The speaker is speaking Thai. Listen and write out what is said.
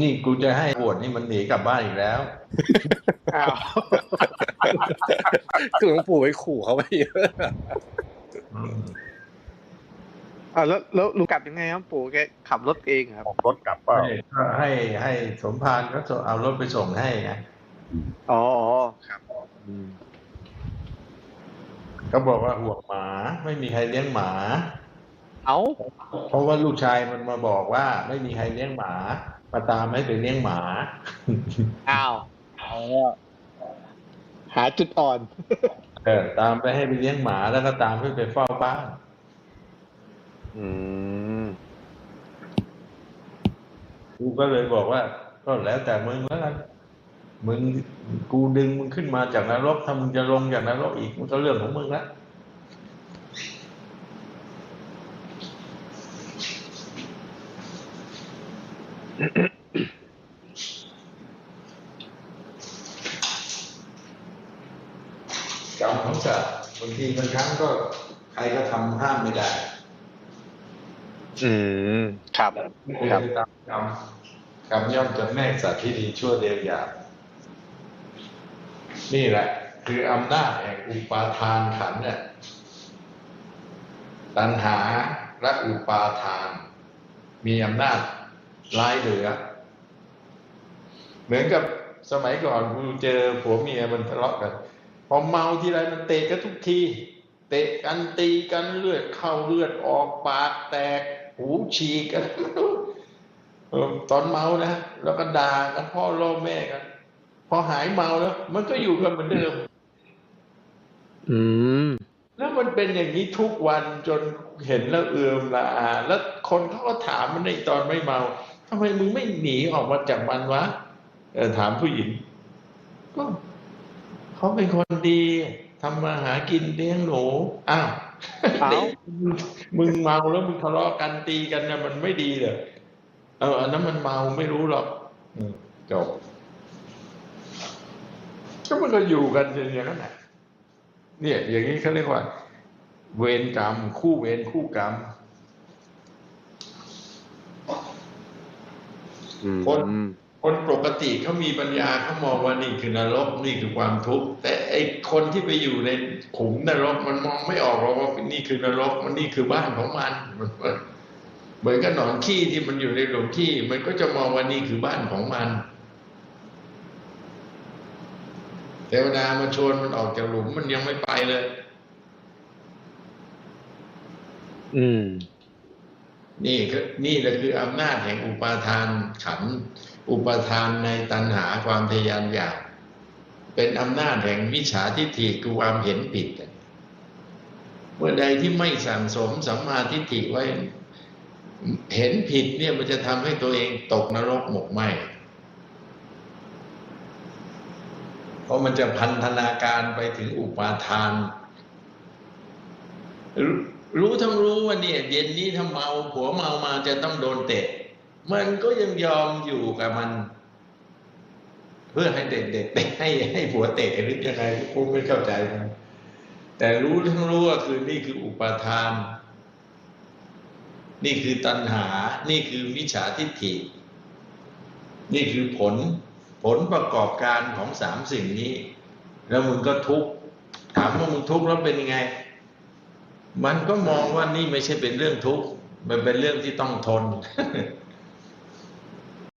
นี่กูจะให้บวชนี่มันหนีกลับบ้านอีกแล้วอ้าวคือหลวงปู่ไปขู่เขาไปเยอะอ้าวแล้วแล้วลุงกลับยังไงครับปู่แกขับรถเองเหรอครับออกรถกลับเปล่าให้ให้ให้สมภารก็เอารถไปส่งให้ไงอ๋ออ๋อครับอืมก็บอกว่าห่วงหมา ไม่มีใครเลี้ยงหมา เอ้าเพราะว่าลูกชายมันมาบอกว่า ไม่มีใครเลี้ยงหมามาตามให้ไปเลี้ยงหมา อ้าวเอาแล้วหาจุดอ่อน เออ ตามไปให้ไปเลี้ยงหมาแล้วก็ตามให้ไปเฝ้าบ้าน อืมกูก็เลยบอกว่า ก็แล้วแต่มึงแล้วกันมึงกูดึงมึงขึ้นมาจากนรกถ้ามึงจะลงจากนรกอีกมันก็เรื่องของมึงละ กรรมของสัตว์บางทีบางครั้งก็ใครก็ทำห้ามไม่ได้ อืม ครับคือครับตามกรรมกรรมย่อมจำแนกสัตว์ที่ดีชั่วเดียวอย่างนี่แหละ คืออำนาจแห่งอุปาทานขันธ์เนี่ยตัณหาและอุปาทาน มีอำนาจ ร้ายเหลือ เหมือนกับสมัยก่อนกูเจอผัวเมียมันทะเลาะกัน พอเมาทีไรมันเตะกันทุกที เตะกันตีกันเลือดเข้าเลือดออกปากแตก หูฉีกกันเออตอนเมานะแล้วก็ด่ากันพ่อโลแม่กันพอหายเมาแล้ว มันก็อยู่กันเหมือนเดิม อืมแล้วมันเป็นอย่างนี้ทุกวันจนเห็นแล้วเอือมละอาแล้วคนเขาก็ถามมันในตอนไม่เมาทำไมมึงไม่หนีออกมาจากมันวะเออถามผู้หญิง ก็เขาเป็นคนดีทำมาหากินเลี้ยงหนูอ้าวเอ้ามึงมึงเมาแล้วมึงทะเลาะกันตีกันนะมันไม่ดีเลยเอออันนั้นมันเมาไม่รู้หรอกอืมจบก็มันก็อยู่กันอย่างนั้นแหละเนี่ย อย่างนี้เขาเรียกว่า เวรกรรม คู่เวรคู่กรรม อืม คนคนปกติเขามีปัญญาเขามองว่านี่คือนรกนี่คือความทุกข์แต่ไอ้คนที่ไปอยู่ในขุมนรกมันมองไม่ออกหรอกว่านี่คือนรกมันนี่คือบ้านของมันมันเหมือนกับหนอนขี้ที่มันอยู่ในหลุมขี้มันก็จะมองว่านี่คือบ้านของมันเทวดามาชวนมันออกจากหลุมมันยังไม่ไปเลย อืม นี่นี่แหละคืออำนาจแห่งอุปาทานขันอุปาทานในตัณหาความทยานอยาก เป็นอำนาจแห่งวิชาทิฏฐิคือความเห็นผิด เมื่อใดที่ไม่สั่งสมสัมมาทิฏฐิไว้ เห็นผิดเนี่ยมันจะทำให้ตัวเองตกนรกหมกไหมเพราะมันจะพันธนาการไปถึงอุปาทาน รู้รู้ทั้งรู้ว่าเนี่ยเย็นนี้ถ้าเมาผัวเมามาจะต้องโดนเตะ มันก็ยังยอมอยู่กับมัน เพื่อให้เด็กเด็กเตะให้ให้ผัวเตะหรือยังไงกูไม่เข้าใจมันแต่รู้ทั้งรู้ว่าคือนี่คืออุปาทาน นี่คือตัณหา นี่คือวิชาทิฏฐิ นี่คือผล ผลประกอบการของสามสิ่งนี้ แล้วมึงก็ทุกข์ถามว่ามึงทุกข์แล้วเป็นยังไง มันก็มองว่านี่ไม่ใช่เป็นเรื่องทุกข์ มันเป็นเรื่องที่ต้องทน